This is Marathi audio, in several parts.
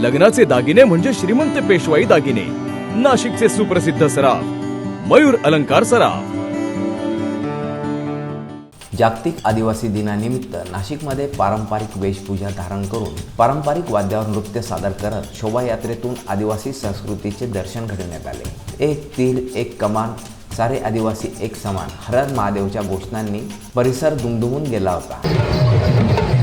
लग्नाचे दागिने म्हणजे श्रीमंत पेशवाई दागिने. नाशिकचे सुप्रसिद्ध सराफ मयूर अलंकार सराफ. जागतिक आदिवासी दिनानिमित्त नाशिकमध्ये पारंपरिक वेशभूषा धारण करून पारंपरिक वाद्यावर नृत्य सादर करत शोभायात्रेतून आदिवासी संस्कृतीचे दर्शन घडवण्यात आले. एक तीर एक कमान सारे आदिवासी एक समान हरद महादेवच्या घोषणांनी परिसर दुमदुमून गेला होता.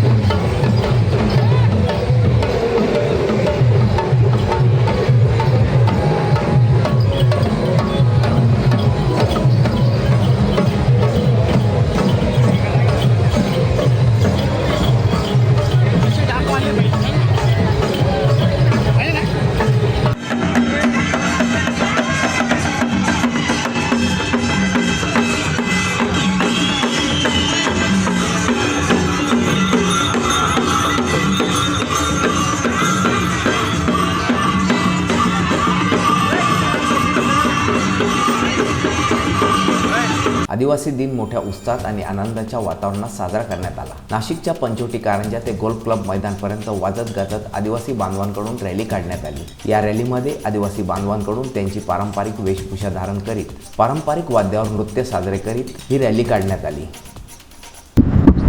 आदिवासी दिन मोठ्या उत्साहात आणि आनंदाच्या वातावरणात साजरा करण्यात आला. नाशिकच्या पंचवटी कारंजा ते गोल्फ क्लब मैदानपर्यंत वाजत गाजत आदिवासी बांधवांकडून रॅली काढण्यात आली. या रॅलीमध्ये आदिवासी बांधवांकडून त्यांची पारंपरिक वेशभूषा धारण करीत पारंपरिक वाद्यावर नृत्य साजरे करीत ही रॅली काढण्यात आली.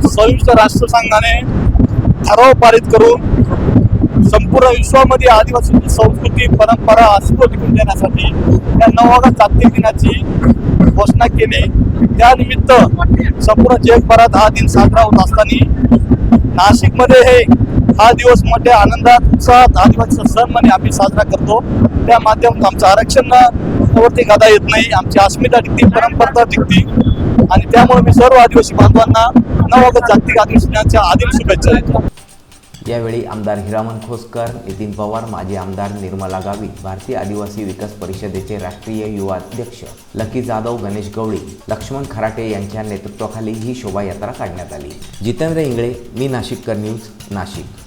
संयुक्त राष्ट्रसंघाने ठराव पारित करून संपूर्ण विश्वामध्ये आदिवासी संस्कृती परंपरा अस्तित्व टिकून देण्यासाठी या नवगा जागतिक दिनाची घोषणा केली. त्यानिमित्त संपूर्ण जगभरात हा दिन साजरा होत असताना नाशिकमध्ये हे हा दिवस मोठ्या आनंदात उत्साहात आदिवासी सण म्हणे आम्ही साजरा करतो. त्या माध्यमातून आमचं आरक्षण वरती गादा येत नाही आमची अस्मिता टिकती परंपरा टिकती. आणि त्यामुळे मी सर्व आदिवासी बांधवांना नवगत जागतिक आदिवासी दिनाच्या आदिम शुभेच्छा देतो. यावेळी आमदार हिरामन खोसकर नितीन पवार माजी आमदार निर्मला गावी भारतीय आदिवासी विकास परिषदेचे राष्ट्रीय युवा अध्यक्ष लकी जाधव गणेश गवळी लक्ष्मण खराटे यांच्या नेतृत्वाखाली ही शोभायात्रा काढण्यात आली. जितेंद्र इंगळे मी नाशिककर न्यूज नाशिक.